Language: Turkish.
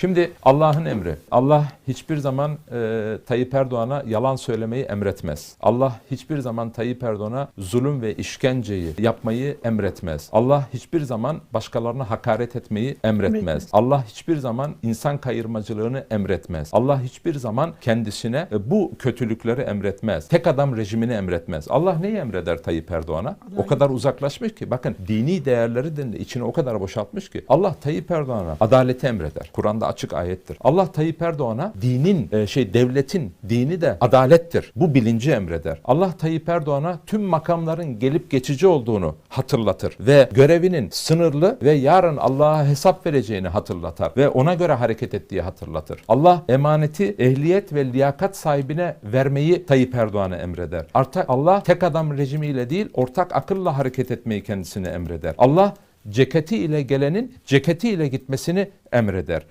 Şimdi Allah'ın emri. Allah hiçbir zaman e, Tayyip Erdoğan'a yalan söylemeyi emretmez. Allah hiçbir zaman Tayyip Erdoğan'a zulüm ve işkenceyi yapmayı emretmez. Allah hiçbir zaman başkalarına hakaret etmeyi emretmez. Emretmez. Allah hiçbir zaman insan kayırmacılığını emretmez. Allah hiçbir zaman kendisine e, bu kötülükleri emretmez. Tek adam rejimini emretmez. Allah neyi emreder Tayyip Erdoğan'a? O kadar uzaklaşmış ki bakın dini değerleri de içine o kadar boşaltmış ki Allah Tayyip Erdoğan'a adaleti emreder. Kur'an'da açık ayettir. Allah Tayyip Erdoğan'a dinin e, şey devletin dini de adalettir. Bu bilinci emreder. Allah Tayyip Erdoğan'a tüm makamların gelip geçici olduğunu hatırlatır ve görevinin sınırlı ve yarın Allah'a hesap vereceğini hatırlatar ve ona göre hareket ettiği hatırlatır. Allah emaneti ehliyet ve liyakat sahibine vermeyi Tayyip Erdoğan'a emreder. Artık Allah tek adam rejimiyle değil ortak akılla hareket etmeyi kendisine emreder. Allah ceketi ile gelenin ceketi ile gitmesini emreder.